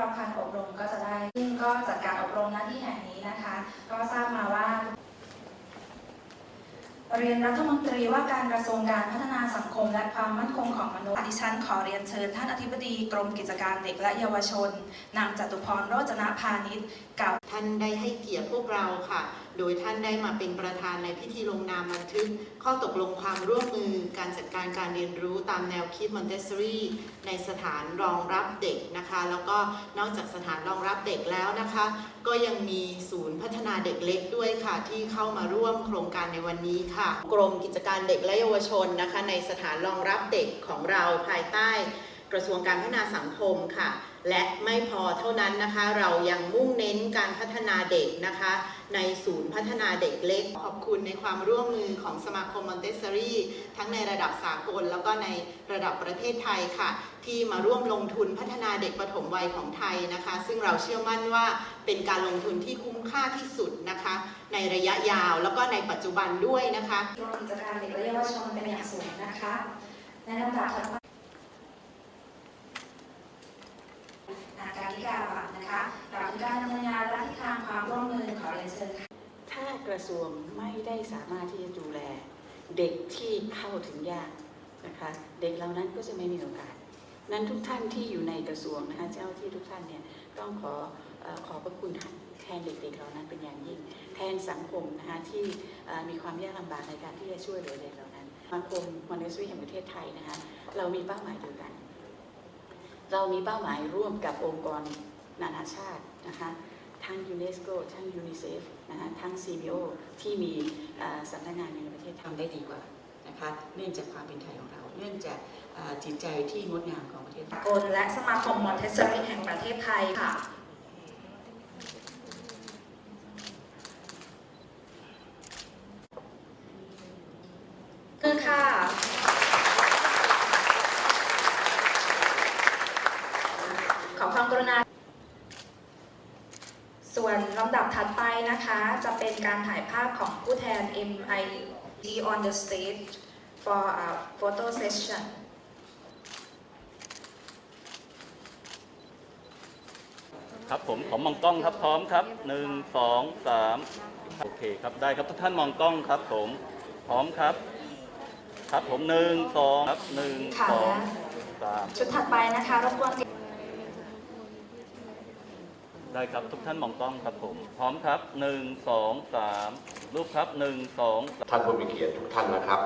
เข้ารับการอบรมก็จะได้ ซึ่งก็จัดการอบรมหน้าที่แห่งนี้นะคะ ก็ทราบมาว่า เรียนรัฐมนตรีว่าการกระทรวงการพัฒนาสังคมมและความมั่นคงของมนุษย์ดิฉันขอเรียนเชิญท่านอธิบดีกรมกิจการเด็กและเยาวชน นางจตุพรโรจนพาณิชย์กล่าวท่านได้ให้เกียรติพวกเราค่ะ โดยท่านได้มาเป็นประธานในพิธีลงนามบันทึก ข้อตกลงความร่วมมือการจัดการการเรียนรู้ตามแนวคิดมอนเตสซอรี่ในสถานรองรับเด็กนะคะ แล้วก็นอกจากสถานรองรับเด็กแล้วนะคะ ก็ยังมีศูนย์พัฒนาเด็กเล็กด้วยค่ะ ที่เข้ามาร่วมโครงการในวันนี้ค่ะ กรมกิจการเด็กและเยาวชนนะคะในสถานรองรับเด็กของเราภายใต้กระทรวงการพัฒนาสังคมค่ะ และไม่พอเท่านั้นนะคะ เรายังมุ่งเน้นการพัฒนาเด็กนะคะ ในศูนย์พัฒนาเด็กเล็ก ขอบคุณในความร่วมมือของสมาคมมอนเตสซอรี่ทั้งในระดับสากล แล้วก็ในระดับประเทศไทยค่ะ ที่มาร่วมลงทุนพัฒนาเด็กปฐมวัยของไทยนะคะ ซึ่งเราเชื่อมั่นว่าเป็นการลงทุนที่คุ้มค่าที่สุดนะคะ ในระยะยาวแล้วก็ในปัจจุบันด้วยนะคะกรมกิจการเด็กและเยาวชนเป็นอย่างสูงนะคะในลำดับถัดมาอาการธิการบัตร นะคะกล่าวถึงการดำเนินงานและทิศทางความร่วมมือขอเรียนเชิญค่ะถ้ากระทรวงไม่ได้สามารถที่จะดูแล เด็กที่เข้าถึงยากนะคะ เด็กเหล่านั้นก็จะไม่มีโอกาส นั้นทุกท่านที่อยู่ในกระทรวงนะคะเจ้าที่ทุกท่านเนี่ยต้องขอขอบพระคุณแทนเด็กๆเหล่านั้นเป็นอย่างยิ่ง แทนสังคมนะคะที่มีความยากลำบากในการที่จะช่วยเหลือเด็กเหล่านั้นสมาคมมอนเตสซี่แห่งประเทศไทยนะคะเรามีเป้าหมายเดียวกัน เรามีเป้าหมายร่วมกับองค์กร นานาชาตินะคะทั้งยูเนสโกทั้งยูนิเซฟนะคะทั้ง CBO ที่มีสำนักงานในประเทศทำได้ดีกว่านะคะเนื่องจากความเป็นไทยของเรา เนื่องจากจิตใจที่งดงามของประเทศกลและสมาคมมอนเทสซอรี่แห่งประเทศไทยค่ะ คือค่ะ ขอความกรุณา ส่วนลำดับถัดไป นะคะ จะเป็นการถ่ายภาพของผู้แทน MID on the stage for a photo session ครับผมขอมองกล้องครับพร้อมครับหนึ่งสองสามโอเคครับได้ครับทุกท่านมองกล้องครับผมพร้อมครับ ครับผมหนึ่งสองครับหนึ่งค่ะสองสามชุดถัดไปนะคะรบกวนติด ได้ครับทุกท่านมองกล้องครับผมพร้อมครับหนึ่งสองสามรูปครับหนึ่งสองสามท่านผู้มีเกียรติทุกท่านนะครับ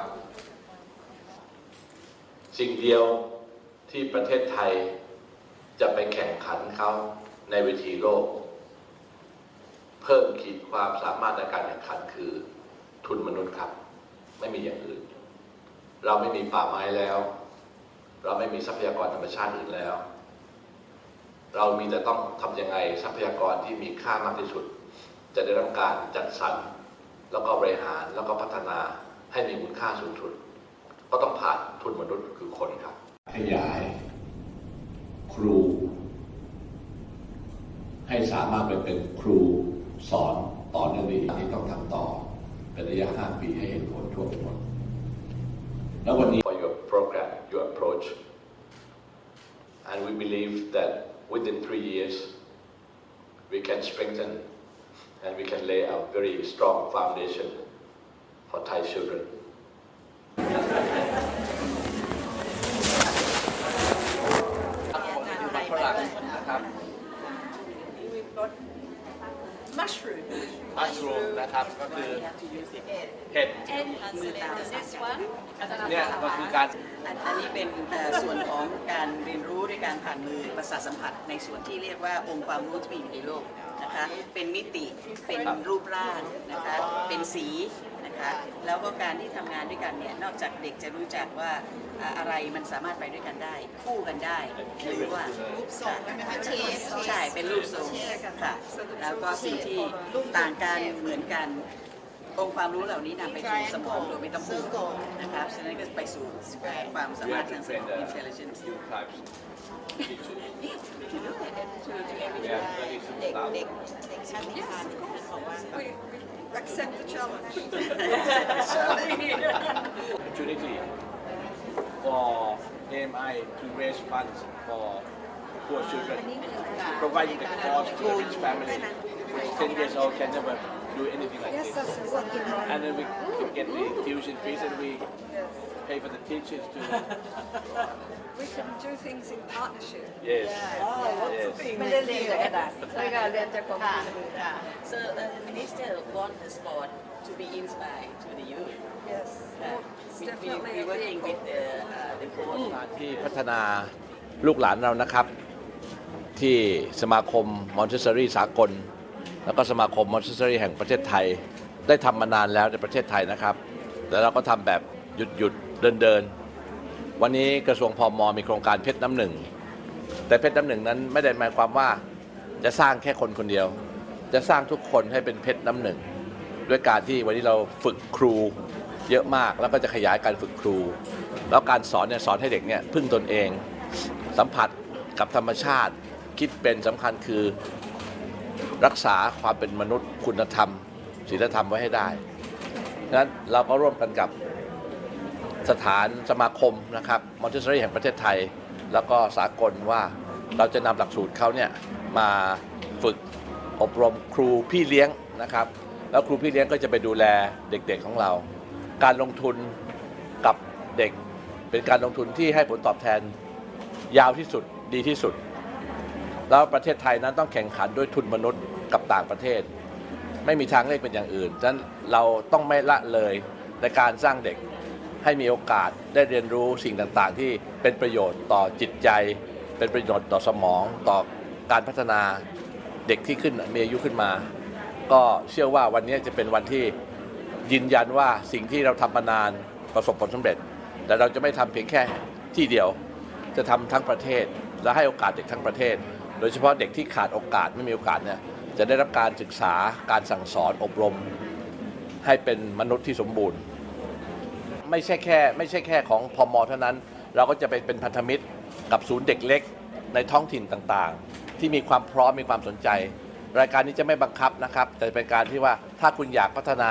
สิ่งเดียวที่ประเทศไทยจะไปแข่งขันเขาในเวทีโลก เพิ่มขีดความสามารถในการแข่งขันคือทุนมนุษย์ครับ ไม่มีอย่างอื่น เราไม่มีป่าไม้แล้ว เราไม่มีทรัพยากรธรรมชาติอื่นแล้ว เรามีแต่ต้องทำยังไงทรัพยากรที่มีค่ามากที่สุด จะได้รับการจัดสรรแล้วก็บริหารแล้วก็พัฒนาให้มีคุณค่าสูงสุด ก็ต้องผ่านทุนมนุษย์คือคนครับ ขยาย ครู ให้สามารถไปเป็นครูสอนต่อเนื่องนี้ที่ต้องทำต่อ เป็นระยะ 5 ปีให้เห็นผลทั่วไปหมดแล้ววันนี้ for your program your approach and we believe that within three years we can strengthen and we can lay a very strong foundation for Thai children. ก็คือ เห็ด And this one. เนี่ยก็คือการอันอันนี้เป็นเอ่อส่วนของการเรียนรู้ด้วยการผ่านมือประสาทสัมผัส ในส่วนที่เรียกว่าองค์ความรู้ที่มีอยู่ในโลกนะคะ เป็นมิติ เป็นรูปร่างนะคะ เป็นสี นะคะ แล้วก็การที่ทำงานด้วยกันเนี่ยนอกจากเด็กจะรู้จักว่าอ่าอะไรมันสามารถไปด้วยกันได้ คู่กันได้หรือว่ารูปทรงใช่เป็นรูปทรงค่ะ แล้วก็สิ่งที่ต่างกันเหมือนกันองค์ความรู้เหล่านี้นำไปสู่สมองโดยไม่ต้องพูดนะครับฉะนั้นก็ไปสู่ความสา we มารถ have ทาง to สม train อง the intelligence new tribes to look at it to to we have very soon เด็ก start เด็กเด็กชั้นนิทานบอกว่า We, we accept the challenge. opportunity for AMI to raise funds for poor children, providing the cost to each family. Which 10 years old can never do anything like Yes, this. that's. And then we can get the tuition fees and we pay for the teachers to. We can do things in partnership. Yes. Yes. ไม่ได้เรียนจากกระดาษไม่ได้เรียนจากความค่ะค่ะ so uh, the minister want the sport to be inspired to the youth Yes. uh, It's we, we, definitely we a working vehicle. with the uh, the coach การที่พัฒนาลูกหลานเรานะครับ ที่สมาคมมอนเตสซอรี่สากล แล้วก็สมาคมมอนเตสซอรี่แห่งประเทศไทย ได้ทำมานานแล้วในประเทศไทยนะครับ แต่เราก็ทำแบบหยุดหยุดเดินเดินๆ วันนี้กระทรวงพมมีโครงการเพชรน้ำหนึ่ง แต่เพชรน้ำหนึ่งนั้นไม่ได้หมายความว่าจะสร้างแค่คนคนเดียว จะสร้างทุกคนให้เป็นเพชรน้ำหนึ่ง ด้วยการที่วันนี้เราฝึกครูเยอะมากแล้วก็จะขยายการฝึกครู แล้วการสอนเนี่ยสอนให้เด็กเนี่ยพึ่งตนเอง สัมผัสกับธรรมชาติ คิดเป็นสำคัญคือรักษาความเป็นมนุษย์คุณธรรมศีลธรรมไว้ให้ได้ฉะนั้นเราก็ร่วมกันกับ สถานสมาคมนะครับมอนเตสซอรี่แห่งประเทศไทย แล้วก็สากลว่าเราจะนำหลักสูตรเขาเนี่ยมาฝึกอบรมครูพี่เลี้ยงนะครับ แล้วครูพี่เลี้ยงก็จะไปดูแลเด็กๆของเรา การลงทุนกับเด็กเป็นการลงทุนที่ให้ผลตอบแทนยาวที่สุดดีที่สุด แล้วประเทศไทยนั้นต้องแข่งขันด้วยทุนมนุษย์กับต่างประเทศ ไม่มีทางเลือกเป็นอย่างอื่นฉะนั้นเราต้องไม่ละเลยในการสร้างเด็ก ให้มีโอกาสได้เรียนรู้สิ่งต่างๆ ที่เป็นประโยชน์ต่อจิตใจ เป็นประโยชน์ต่อสมองต่อการพัฒนาเด็กที่ขึ้นมีอายุขึ้นมา ก็เชื่อว่าวันนี้จะเป็นวันที่ยืนยันว่าสิ่งที่เราทำมานานประสบผลสำเร็จ แต่เราจะไม่ทำเพียงแค่ที่เดียว จะทำทั้งประเทศ และให้โอกาสเด็กทั้งประเทศ โดยเฉพาะเด็กที่ขาดโอกาสไม่มีโอกาสเนี่ยจะได้รับการศึกษาการสั่งสอนอบรม ให้เป็นมนุษย์ที่สมบูรณ์ ไม่ใช่แค่ ไม่ใช่แค่ของพมเท่านั้น เราก็จะไปเป็นพันธมิตรกับศูนย์เด็กเล็กในท้องถิ่นต่างๆ ที่มีความพร้อมมีความสนใจ รายการนี้จะไม่บังคับนะครับ แต่เป็นการที่ว่าถ้าคุณอยากพัฒนา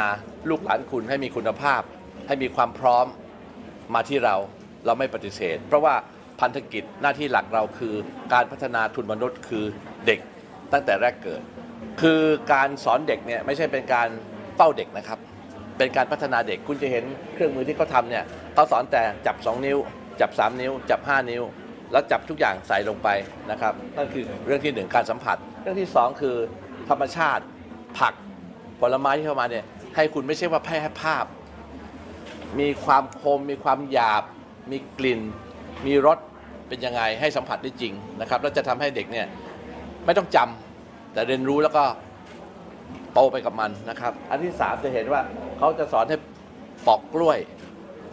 ลูกหลานคุณให้มีคุณภาพ ให้มีความพร้อมมาที่เราเราไม่ปฏิเสธ เพราะว่าพันธกิจหน้าที่หลักเราคือการพัฒนาทุนมนุษย์คือเด็กตั้งแต่แรกเกิด คือการสอนเด็กเนี่ยไม่ใช่เป็นการเฝ้าเด็กนะครับ เป็นการพัฒนาเด็กคุณจะเห็นเครื่องมือที่เขาทำเนี่ยเขาสอนแต่จับ 2 นิ้ว จับ 3 นิ้ว จับ 5 นิ้ว แล้วจับทุกอย่างใส่ลงไปนะครับนั่นคือเรื่องที่หนึ่งการสัมผัส เรื่องที่สองคือธรรมชาติ ผักผลไม้ที่เข้ามาเนี่ยให้คุณไม่ใช่ว่าแค่ภาพ มีความคม มีความหยาบ มีกลิ่น มีรสเป็นยังไงให้สัมผัสได้จริงนะครับแล้วจะทำให้เด็กเนี่ยไม่ต้องจำแต่เรียนรู้แล้วก็โตไปกับมันนะครับ อันที่สามจะเห็นว่า เขาจะสอนให้ปอกกล้วย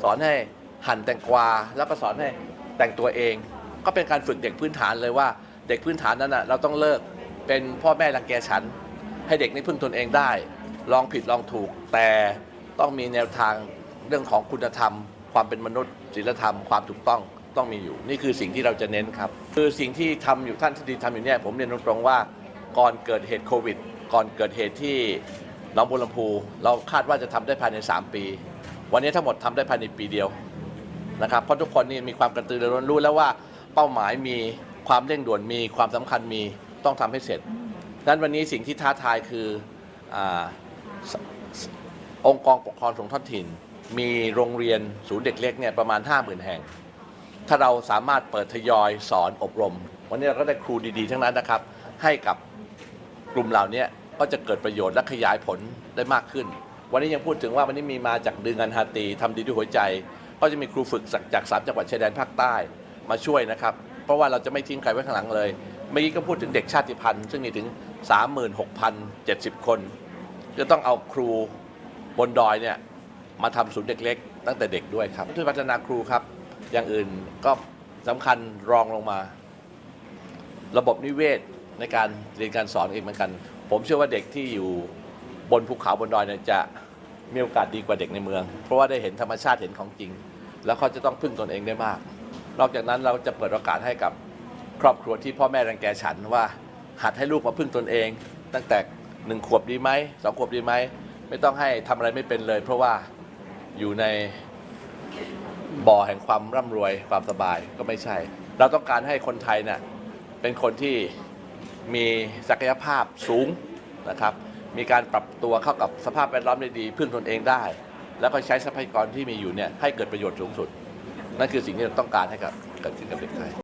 สอนให้หั่นแตงกวา แล้วก็สอนให้แต่งตัวเอง ก็เป็นการฝึกเด็กพื้นฐานเลยว่า เด็กพื้นฐานนั้นนะเราต้องเลิกเป็นพ่อแม่รังแกฉัน ให้เด็กนี่พึ่งตนเองได้ ลองผิดลองถูก แต่ต้องมีแนวทางเรื่องของคุณธรรม ความเป็นมนุษย์ศีลธรรมความถูกต้องต้องมีอยู่ นี่คือสิ่งที่เราจะเน้นครับ คือสิ่งที่ทำอยู่ท่านที่ทำอยู่เนี่ยผมเรียนตรงๆว่า ก่อนเกิดเหตุโควิด ก่อนเกิดเหตุที่ หนองบัวลำพูเราคาดว่าจะทำได้ภายใน 3 ปี วันนี้ทั้งหมดทำได้ภายในปีเดียวนะครับเพราะทุกคนนี่มีความกระตือรือร้นรู้แล้วว่าเป้าหมายมีความเร่งด่วนมีความสำคัญมีต้องทำให้เสร็จดังนั้นวันนี้สิ่งที่ท้าทายคืออองค์กรปกครองส่งท้องถิ่น มีโรงเรียนศูนย์เด็กเล็กเนี่ยประมาณ 50,000 แห่ง ถ้าเราสามารถเปิดทยอยสอนอบรม วันนี้เราก็ได้ครูดีๆ ทั้งนั้นนะครับ ให้กับกลุ่มเหล่านี้ ก็จะเกิดประโยชน์และขยายผลได้มากขึ้น วันนี้ยังพูดถึงว่าวันนี้มีมาจากดึงงานฮาตีทำดีด้วยหัวใจ ก็จะมีครูฝึกจากสามจังหวัดชายแดนภาคใต้มาช่วยนะครับ เพราะว่าเราจะไม่ทิ้งใครไว้ข้างหลังเลยเมื่อกี้ก็พูดถึงเด็กชาติพันธุ์ซึ่งมีถึง 36,070 คนจะต้องเอาครูบนดอยเนี่ยมาทำศูนย์เด็กเล็กตั้งแต่เด็กด้วยครับช่วยพัฒนาครูครับ อย่างอื่นก็สำคัญรองลงมา ระบบนิเวศในการเรียนการสอนเองเหมือนกัน ผมเชื่อว่าเด็กที่อยู่บนภูเขาบนดอยเนี่ยจะมีโอกาสดีกว่าเด็กในเมือง เพราะว่าได้เห็นธรรมชาติเห็นของจริง แล้วเขาจะต้องพึ่งตนเองได้มาก นอกจากนั้นเราจะเปิดโอกาสให้กับครอบครัวที่พ่อแม่รังแกฉันว่า หัดให้ลูกมาพึ่งตนเอง ตั้งแต่หนึ่งขวบดีไหมสองขวบดีไหมไม่ต้องให้ทำอะไรไม่เป็นเลย เพราะว่าอยู่ในบ่อแห่งความร่ำรวยความสบายก็ไม่ใช่ เราต้องการให้คนไทยเนี่ยเป็นคนที่ มีศักยภาพสูงนะครับ มีการปรับตัวเข้ากับสภาพแวดล้อมได้ดีพึ่งตนเองได้ แล้วก็ใช้ทรัพยากรที่มีอยู่เนี่ยให้เกิดประโยชน์สูงสุด นั่นคือสิ่งที่เราต้องการให้กับเกิดขึ้นกับเด็กไทย